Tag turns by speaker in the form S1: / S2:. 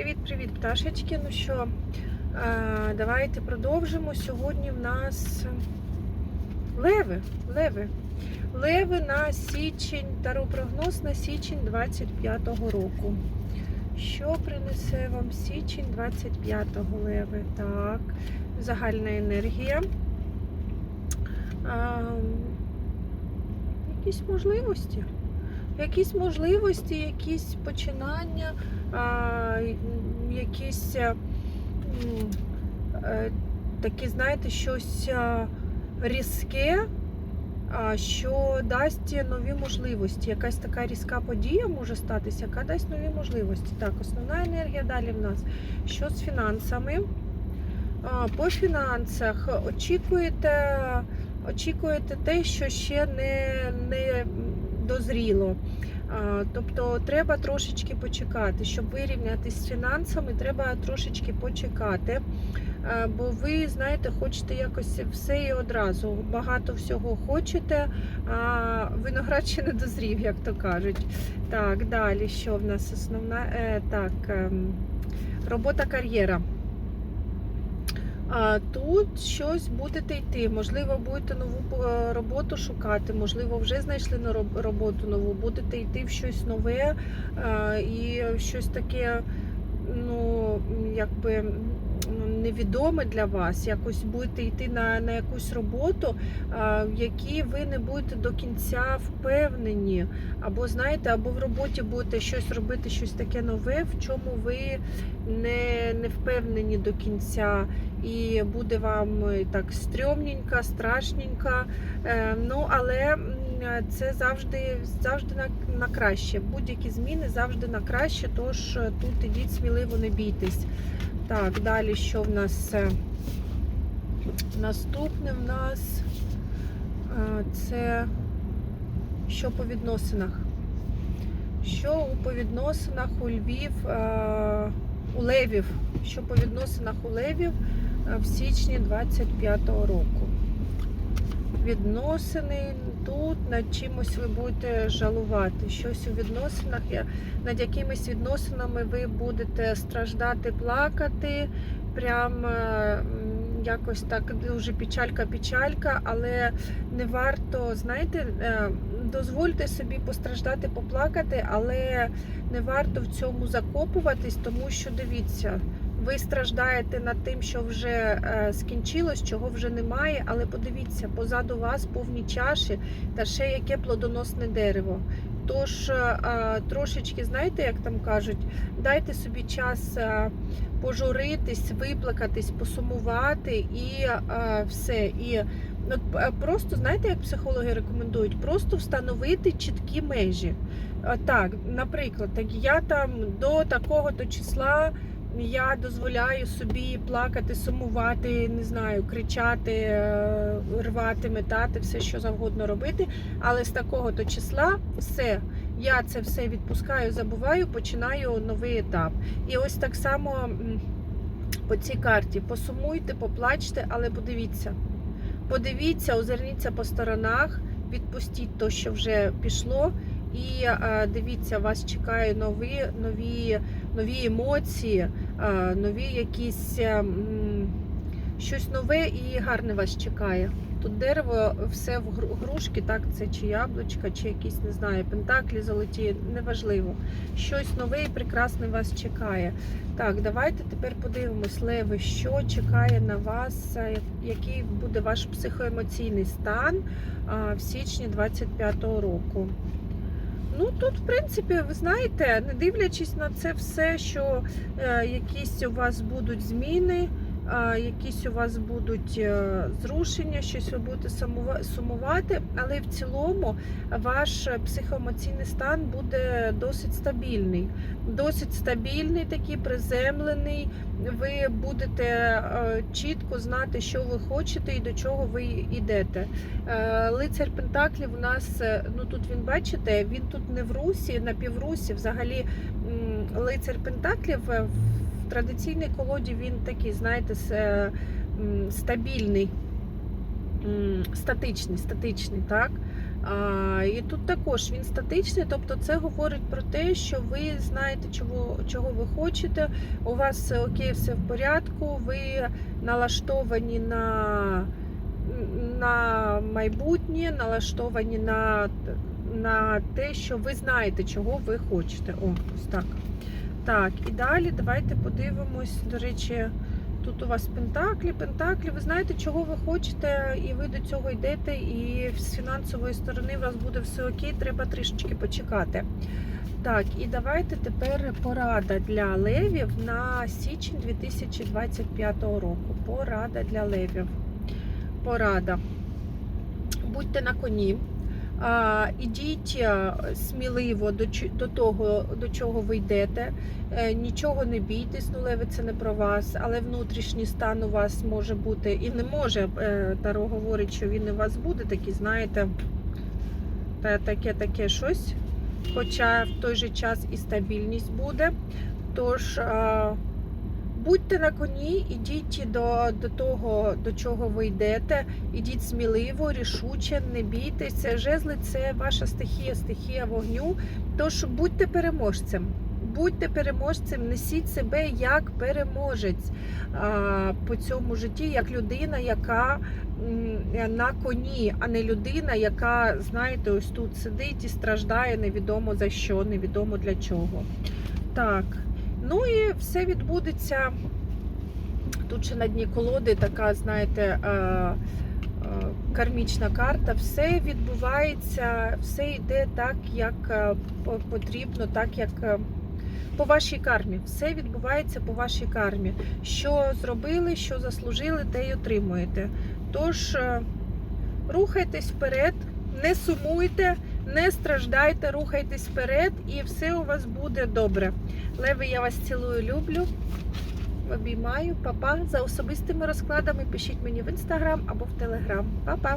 S1: Привіт-привіт, пташечки. Ну що, е, давайте продовжимо. Сьогодні в нас леви. Леви. Леви на січень, таропрогноз на січень 25-го року. Що принесе вам січень 25-го леви? Так, загальна енергія. А, якісь можливості. Якісь можливості, якісь починання, якісь е, е, такі, знаєте, щось а, різке, що дасть нові можливості. Якась така різка подія може статися, яка дасть нові можливості. Так, основна енергія далі в нас. Що з фінансами? По фінансах очікуєте, очікуєте те, що ще не, не дозріло. Тобто треба трошечки почекати. Щоб вирівнятися з фінансами, треба трошечки почекати. Бо ви, знаєте, хочете якось все і одразу. Багато всього хочете, а виноград ще не дозрів, як то кажуть. Так, далі, що в нас основна? Е, так, ем, робота кар'єра. А тут щось будете йти. Можливо, будете нову е, роботу шукати, можливо, вже знайшли на роботу нову, будете йти в щось нове і щось таке, ну, якби невідоме для вас. Якось будете йти на, на якусь роботу, в якій ви не будете до кінця впевнені. Або знаєте, або в роботі будете щось робити, щось таке нове, в чому ви не, не впевнені до кінця і буде вам так стрьомненько, страшненько. Е, Ну, але це завжди, завжди на, на краще. Будь-які зміни завжди на краще, тож е, тут ідіть сміливо, не бійтесь. Так, далі що в нас? е, Наступне в нас е, це що по відносинах. Що у по відносинах у Львів, е, у Левів, що по відносинах у Левів е, в січні 25-го року. Відносини тут над чимось ви будете жалувати. Щось у відносинах, над якимись відносинами ви будете страждати, плакати. Прям е, якось так дуже печалька-печалька, але не варто, знаєте, е, дозвольте собі постраждати, поплакати, але не варто в цьому закопуватись, тому що дивіться, ви страждаєте над тим, що вже е, скінчилось, чого вже немає. Але подивіться, позаду вас повні чаші та ще яке плодоносне дерево. Тож е, е, трошечки, знаєте, як там кажуть, дайте собі час пожуритись, виплакатись, посумувати і все. І от, е, просто знаєте, як психологи рекомендують, просто встановити чіткі межі. Так, наприклад, так я там до такого-то числа я дозволяю собі плакати, сумувати, не знаю, кричати, е, рвати, метати, все що завгодно робити. Але з такого-то числа все, я це все відпускаю, забуваю, починаю новий етап. І ось так само по цій карті посумуйте, поплачте, але подивіться. Подивіться, озирніться по сторонах, відпустіть то, що вже пішло. І е, дивіться, вас чекає нові, нові, нові емоції, е, нові якісь е, щось нове і гарне вас чекає. Тут дерево все в грушки, так це чи яблучка, чи якісь, не знаю, пентаклі золоті, неважливо. Щось нове і прекрасне вас чекає. Так, давайте тепер подивимось, Леви, що чекає на вас, е, який буде ваш психоемоційний стан в січні 25-го року. Ну тут, в принципі, ви знаєте, не дивлячись на це все, що е, якісь у вас будуть зміни, якісь у вас будуть е, зрушення, щось ви будете сумувати, але в цілому ваш психоемоційний стан буде досить стабільний. Досить стабільний, такий приземлений. Ви будете е, чітко знати, що ви хочете і до чого ви йдете. Е, Лицар Пентаклів у нас, ну тут він бачите, він тут не в русі, на піврусі. Взагалі лицар Пентаклів в колоді він такий, знаєте, е, стабільний, статичний, статичний, так? А, і тут також він статичний, тобто це говорить про те, що ви знаєте, чого, чого ви хочете, у вас все окей, все в порядку, ви налаштовані на, на майбутнє, налаштовані на, на те, що ви знаєте, чого ви хочете. О, ось так. Так, і далі давайте подивимось. До речі, тут у вас пентаклі, пентаклі. Ви знаєте, чого ви хочете, і ви до цього йдете, і з фінансової сторони у вас буде все окей, треба трішечки почекати. Так, і давайте тепер порада для левів на січень 2025 року. Порада для левів. Порада. Будьте на коні. Ідіть е, сміливо до, того, до чого ви йдете. Е, Нічого не бійтесь, нулеви це не про вас, але внутрішній стан у вас може бути і не може. е, Таро говорить, що він у вас буде такий, знаєте, та таке таке щось. Хоча в той же час і стабільність буде. Тож будьте на коні, ідіть до, до того, до чого ви йдете. Ідіть сміливо, рішуче, не бійтеся. Жезли це ваша стихія, стихія вогню. Тож будьте переможцем. Будьте переможцем, несіть себе як переможець а, по цьому житті, як людина, яка на коні, а не людина, яка, знаєте, ось тут сидить і страждає невідомо за що, невідомо для чого. Так, ну і все відбудеться. Тут ще на дні колоди така, знаєте, е, е, кармічна карта. Все відбувається, все йде так, як е, потрібно, так як. По вашій кармі, все відбувається по вашій кармі. Що зробили, що заслужили, те й отримуєте. Тож рухайтесь вперед, не сумуйте, не страждайте, рухайтесь вперед, і все у вас буде добре. Леви, я вас цілую, люблю. Обіймаю, Па-па. За особистими розкладами пишіть мені в інстаграм або в телеграм. Па-па!